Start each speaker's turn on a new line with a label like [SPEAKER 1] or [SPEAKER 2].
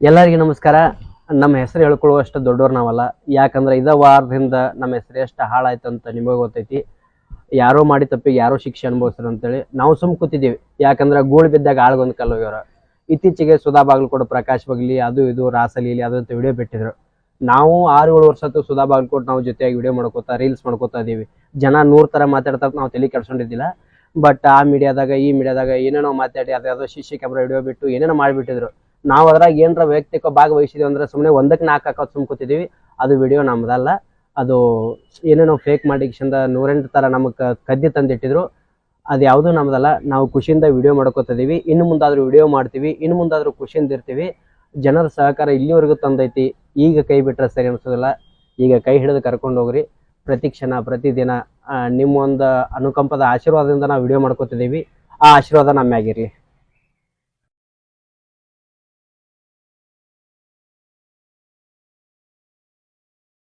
[SPEAKER 1] ಎಲ್ಲರಿಗೂ ನಮಸ್ಕಾರ. ನಮ್ಮ ಹೆಸರು ಹೇಳ್ಕೊಳ್ಳುವಷ್ಟು ದೊಡ್ಡವ್ರು ನಾವಲ್ಲ. ಯಾಕಂದ್ರೆ ಇದ ವಾರದಿಂದ ನಮ್ಮ ಹೆಸರು ಎಷ್ಟು ಹಾಳಾಯ್ತು ಅಂತ ನಿಮಗೆ ಗೊತ್ತೈತಿ. ಯಾರೋ ಮಾಡಿ ತಪ್ಪಿಗೆ ಯಾರೋ ಶಿಕ್ಷೆ ಅಂತ ಅಂತೇಳಿ ನಾವು ಸುಮ್ ಕೂತಿದ್ದೀವಿ. ಯಾಕಂದ್ರೆ ಗೂಳು ಬಿದ್ದಾಗ ಆಳ್ಗೊಂದು ಕಲ್ಲು ಇತ್ತೀಚೆಗೆ ಸುಧಾ ಬಾಗಲಕೋಟೆ, ಪ್ರಕಾಶ್ ಬಗ್ಲಿ, ಅದು ಇದು ರಾಸಲೀಲಿ ಅದು ಅಂತ ವಿಡಿಯೋ ಬಿಟ್ಟಿದ್ರು. ನಾವು ಆರು ಏಳು ವರ್ಷ ಸುಧಾ ಬಾಗಲಕೋಟೆ ನಾವು ಜೊತೆಯಾಗಿ ವಿಡಿಯೋ ಮಾಡ್ಕೋತಾ ರೀಲ್ಸ್ ಮಾಡ್ಕೋತಾ ಇದೀವಿ ಜನ ನೂರ್ ತರ ಮಾತಾಡ್ತಾ ನಾವು ತಲೆ ಕೆಡ್ಸೊಂಡಿದ್ದಿಲ್ಲ ಬಟ್ ಆ ಮೀಡಿಯಾದಾಗ ಈ ಮೀಡಿಯಾದಾಗ ಏನೇನೋ ಮಾತಾಡಿ, ಅದ್ಯಾವುದೋ ಶಿಶಿ ಕ್ಯಾಮ್ರಾ ವಿಡಿಯೋ ಬಿಟ್ಟು ಏನೇನೋ ಮಾಡಿಬಿಟ್ಟಿದ್ರು. ನಾವು ಅದ್ರಾಗ ಏನರ ವೈಯಕ್ತಿಕ ಭಾಗವಹಿಸಿದೀವಿ ಅಂದ್ರೆ ಸುಮ್ಮನೆ ಒಂದಕ್ಕೆ ನಾಲ್ಕು ಹಾಕೋದು ಅದು ವಿಡಿಯೋ ನಮ್ದಲ್ಲ. ಅದು ಏನೇನೋ ಫೇಕ್ ಮಾಡಿಕ್ಷಂದ ನೂರೆಂಟು ಥರ ನಮಗೆ ಕದ್ದಿ ತಂದಿಟ್ಟಿದ್ರು. ಅದು ಯಾವುದು ನಮ್ದಲ್ಲ. ನಾವು ಖುಷಿಯಿಂದ ವಿಡಿಯೋ ಮಾಡ್ಕೋತಿದೀವಿ. ಇನ್ನು ಮುಂದಾದ್ರೂ ವಿಡಿಯೋ ಮಾಡ್ತೀವಿ. ಇನ್ನು ಮುಂದಾದ್ರೂ ಖುಷಿಯಿಂದ ಇರ್ತೀವಿ. ಜನರ ಸಹಕಾರ ಇಲ್ಲಿವರೆಗೂ ತಂದೈತಿ. ಈಗ ಕೈ ಬಿಟ್ರೆ ಸರಿ ಅನಿಸೋದಿಲ್ಲ. ಈಗ ಕೈ ಹಿಡಿದು ಕರ್ಕೊಂಡು ಹೋಗ್ರಿ. ಪ್ರತಿ ಕ್ಷಣ ಪ್ರತಿದಿನ ನಿಮ್ಮ ಒಂದು ಅನುಕಂಪದ ಆಶೀರ್ವಾದದಿಂದ ನಾವು ವಿಡಿಯೋ ಮಾಡ್ಕೋತಿದ್ದೀವಿ ಆ ಆಶೀರ್ವಾದ ನಮ್ಮ ಮ್ಯಾಗಿರ್ಲಿ